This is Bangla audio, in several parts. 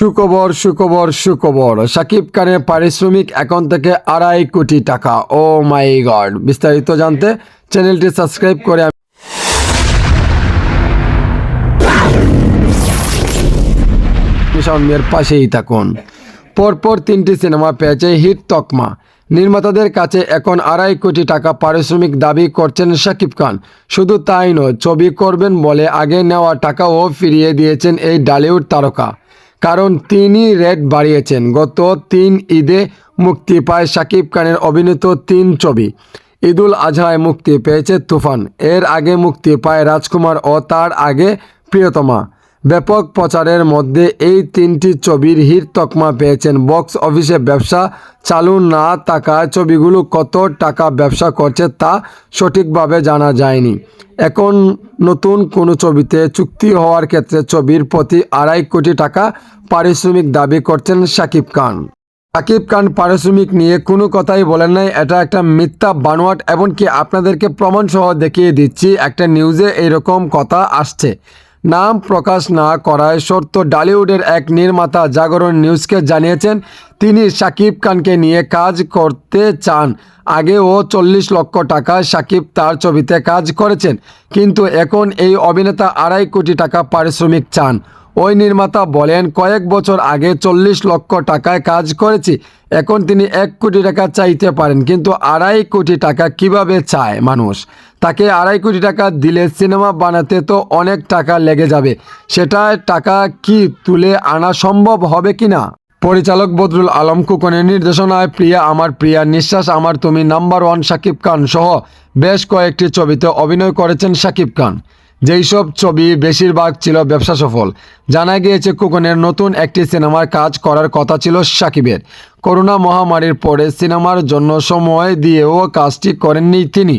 সুখবর সুখবর সুখবর। সাকিব খানের পারিশ্রমিক এখন থেকে আড়াই কোটি টাকা। Oh my god. বিস্তারিত জানতে চ্যানেলটি সাবস্ক্রাইব করে সৌম্যের পাশেই থাকুন। পরপর তিনটি সিনেমা পেয়েছে হিট তকমা। নির্মাতাদের কাছে এখন আড়াই কোটি টাকা পারিশ্রমিক দাবি করছেন শাকিব খান। শুধু তাই নয়, ছবি করবেন বলে আগে নেওয়া টাকাও ফিরিয়ে দিয়েছেন এই ডালিউড তারকা। কারণ তিনি রেট বাড়িয়েছেন। গত তিন ঈদে মুক্তি পায় শাকিব খানের অভিনীত তিন ছবি। ঈদুল আজহায় মুক্তি পেয়েছে তুফান। এর আগে মুক্তি পায় রাজকুমার ও তার আগে প্রিয়তমা। ব্যাপক প্রচারের মধ্যে এই তিনটি ছবির হিট তকমা পেয়েছেন বক্স অফিসে ব্যবসা চালু না থাকায় ছবিগুলো কত টাকা ব্যবসা করছে তা সঠিকভাবে জানা যায়নি। এখন নতুন কোনো ছবিতে চুক্তি হওয়ার ক্ষেত্রে ছবির প্রতি আড়াই কোটি টাকা পারিশ্রমিক দাবি করছেন শাকিব খান। সাকিব খান পারিশ্রমিক নিয়ে কোনো কথাই বলেন নাই, এটা একটা মিথ্যা বানোয়াট, এমনকি আপনাদেরকে প্রমাণসহ দেখিয়ে দিচ্ছি, একটা নিউজে এরকম কথা আসছে। নাম প্রকাশ না করায় সত্য ডালিউডের এক নির্মাতা জাগরণ নিউজকে জানিয়েছেন, তিনি সাকিব খানকে নিয়ে কাজ করতে চান। আগেও চল্লিশ লক্ষ টাকা সাকিব তার ছবিতে কাজ করেছেন, কিন্তু এখন এই অভিনেতা আড়াই কোটি টাকা পারিশ্রমিক চান। ওই নির্মাতা বলেন, কয়েক বছর আগে চল্লিশ লক্ষ টাকায় কাজ করেছি। এখন তিনি এক কোটি টাকা চাইতে পারেন, কিন্তু আড়াই কোটি টাকা কীভাবে চায় মানুষ? তাকে আড়াই কোটি টাকা দিলে সিনেমা বানাতে তো অনেক টাকা লেগে যাবে। সেটা টাকা কি তুলে আনা সম্ভব হবে কি না? পরিচালক বদরুল আলম কুকনের নির্দেশনায়, প্রিয়া আমার, প্রিয়া নিঃশ্বাস আমার, তুমি নাম্বার ওয়ান শাকিব খান সহ বেশ কয়েকটি ছবিতে অভিনয় করেছেন শাকিব খান। যেই সব ছবি বেশিরভাগ ছিল ব্যবসা সফল। জানা গিয়েছে কুকনের নতুন একটি সিনেমার কাজ করার কথা ছিল সাকিবের। করোনা মহামারীর পরে সিনেমার জন্য সময় দিয়েও কাজটি করেননি তিনি।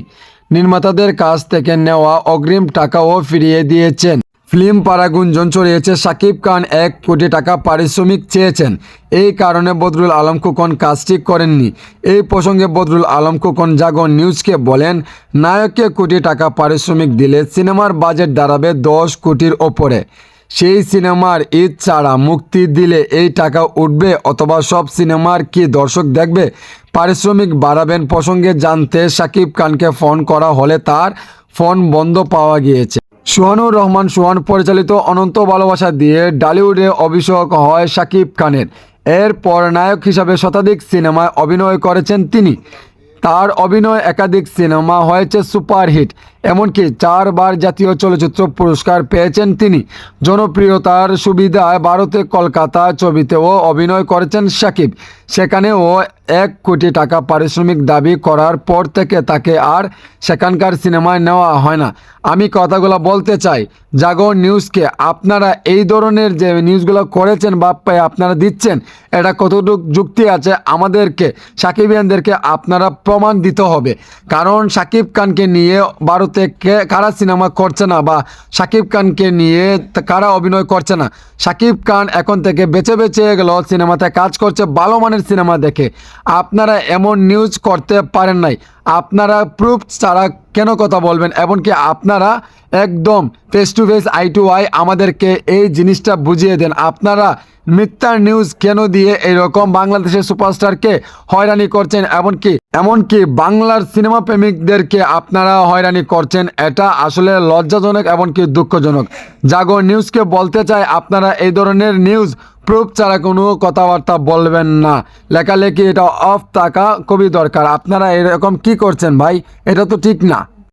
নির্মাতাদের কাছ থেকে নেওয়া অগ্রিম টাকাও ফিরিয়ে দিয়েছেন। ফিল্ম পাড়া গুঞ্জন ছড়িয়েছে সাকিব খান এক কোটি টাকা পারিশ্রমিক চেয়েছেন। এই কারণে বদরুল আলম খোকন কাজটি করেননি। এই প্রসঙ্গে বদরুল আলম খোকন জাগন নিউজকে বলেন, নায়ককে কোটি টাকা পারিশ্রমিক দিলে সিনেমার বাজেট দাঁড়াবে দশ কোটির ওপরে। সেই সিনেমার ঈদ ছাড়া মুক্তি দিলে এই টাকা উঠবে অথবা সব সিনেমার কি দর্শক দেখবে? পারিশ্রমিক বাড়াবেন প্রসঙ্গে জানতে সাকিব খানকে ফোন করা হলে তার ফোন বন্ধ পাওয়া গিয়েছে। সুহানুর রহমান সোহান পরিচালিত অনন্ত ভালোবাসা দিয়ে ডালিউডে অভিষেক হয় শাকিব খানের। এরপর নায়ক হিসাবে শতাধিক সিনেমায় অভিনয় করেছেন তিনি। তার অভিনয় একাধিক সিনেমা হয়েছে সুপারহিট। এমনকি চারবার জাতীয় চলচ্চিত্র পুরস্কার পেয়েছেন তিনি। জনপ্রিয়তার সুবিধায় ভারতে কলকাতা ছবিতেও অভিনয় করেছেন সাকিব। সেখানেও এক কোটি টাকা পারিশ্রমিক দাবি করার পর থেকে তাকে আর সেখানকার সিনেমায় নেওয়া হয় না। আমি কথাগুলো বলতে চাই। জাগর নিউজকে আপনারা এই ধরনের যে নিউজগুলো করেছেন বা পে- আপনারা দিচ্ছেন, এটা কতটুকু যুক্তি আছে আমাদেরকে, সাকিবিয়ানদেরকে আপনারা প্রমাণ দিতে হবে। কারণ সাকিব খানকে নিয়ে ভারতে কে, কারা সিনেমা করছে না বা শাকিব খানকে নিয়ে কারা অভিনয় করছে না? শাকিব খান এখন থেকে বেছে বেছে গেল সিনেমাতে কাজ করছে, ভালো মানের সিনেমা দেখে। আপনারা এমন নিউজ করতে পারেন নাই। আপনারা প্রুফ ছাড়া কেন কথা বলবেন? এমনকি আপনারা একদম face to face eye to eye আমাদেরকে এই জিনিসটা বুঝিয়ে দেন। আপনারা মিথ্যার নিউজ কেন দিয়ে এইরকম বাংলাদেশের সুপারস্টারকে হয়রানি করছেন? এমনকি এমনকি বাংলার সিনেমা প্রেমিকদেরকে আপনারা হয়রানি করছেন? এটা আসলে লজ্জাজনক, এমনকি দুঃখজনক। জাগর নিউজকে বলতে চাই আপনারা এই ধরনের নিউজ প্রুফ ছাড়া কোনো কথাবার্তা বলবেন না। লেখালেখি এটা অফ থাকা খুবই দরকার। আপনারা এরকম কি করছেন ভাই? এটা তো ঠিক না।